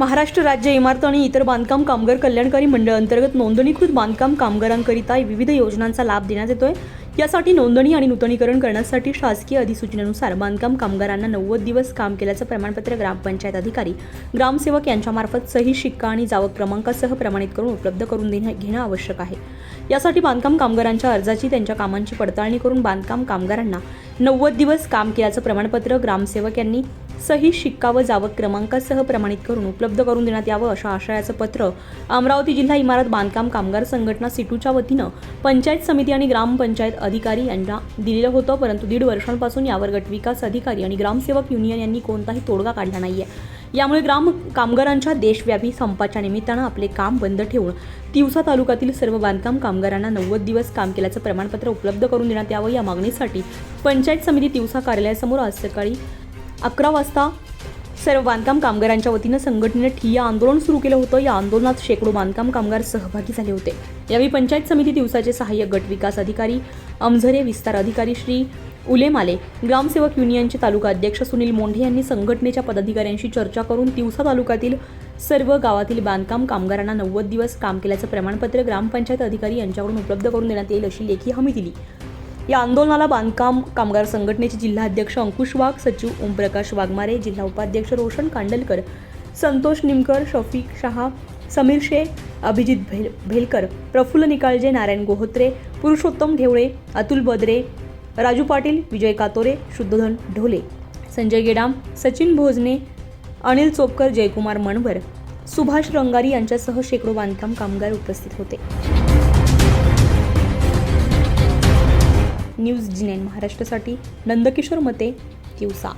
महाराष्ट्र राज्य इमारत आणि इतर बांधकाम कामगार कल्याणकारी मंडळ अंतर्गत नोंदणीकृत बांधकाम कामगारांकरिता विविध योजनांचा लाभ देण्यात येतोय. यासाठी नोंदणी आणि नूतनीकरण करण्यासाठी शासकीय अधिसूचनेनुसार बांधकाम कामगारांना नव्वद दिवस काम केल्याचं प्रमाणपत्र ग्रामपंचायत अधिकारी ग्रामसेवक यांच्यामार्फत सही शिक्का आणि जावक क्रमांकासह प्रमाणित करून उपलब्ध करून देणे घेणं आवश्यक आहे. यासाठी बांधकाम कामगारांच्या अर्जाची त्यांच्या कामांची पडताळणी करून बांधकाम कामगारांना नव्वद दिवस काम केल्याचं प्रमाणपत्र ग्रामसेवक यांनी सही शिक्का व जावक क्रमांकासह प्रमाणित करून उपलब्ध करून देण्यात यावं अशा आशयाचं पत्र अमरावती जिल्हा इमारत बांधकाम कामगार संघटना सिटूच्या वतीनं पंचायत समिती आणि ग्रामपंचायत अधिकारी यांना दिलेलं होतं. परंतु दीड वर्षांपासून यावर गटविकास अधिकारी आणि ग्रामसेवक युनियन यांनी कोणताही तोडगा काढला नाहीये. यामुळे ग्राम कामगारांच्या देशव्यापी संपाच्या निमित्तानं आपले काम बंद ठेवून तिवसा तालुक्यातील सर्व बांधकाम कामगारांना नव्वद दिवस काम केल्याचं प्रमाणपत्र उपलब्ध करून देण्यात यावं या मागणीसाठी पंचायत समिती तिवसा कार्यालयासमोर आज सकाळी अकरा वाजता सर्व बांधकाम कामगारांच्या वतीनं संघटनेनं ठिय्या आंदोलन सुरू केलं होतं. या आंदोलनात शेकडो बांधकाम कामगार सहभागी झाले होते. यावेळी पंचायत समिती दिवसाचे सहाय्यक गट विकास अधिकारी अमझरे विस्तार अधिकारी श्री उलेमाले ग्रामसेवक युनियनचे तालुका अध्यक्ष सुनील मोंढे यांनी संघटनेच्या पदाधिकाऱ्यांशी चर्चा करून तिवसा तालुक्यातील सर्व गावातील बांधकाम कामगारांना नव्वद दिवस काम केल्याचं प्रमाणपत्र ग्रामपंचायत अधिकारी यांच्याकडून उपलब्ध करून देण्यात येईल अशी लेखी हमी दिली. या आंदोलनाला बांधकाम कामगार संघटनेचे जिल्हाध्यक्ष अंकुश वाघ सचिव ओमप्रकाश वाघमारे जिल्हा उपाध्यक्ष रोशन कांडलकर संतोष निमकर शफीक शहा समीर शेख अभिजित भेल भेलकर प्रफुल्ल निकाळजे नारायण गोहोत्रे पुरुषोत्तम ढेवळे अतुल बद्रे राजू पाटील विजय कातोरे शुद्धधन ढोले संजय गेडाम सचिन भोजने अनिल चोपकर जयकुमार मणवर सुभाष रंगारी यांच्यासह शेकडो बांधकाम कामगार उपस्थित होते. न्यूज जी नाईन महाराष्ट्रासाठी नंदकिशोर मते दिवसा.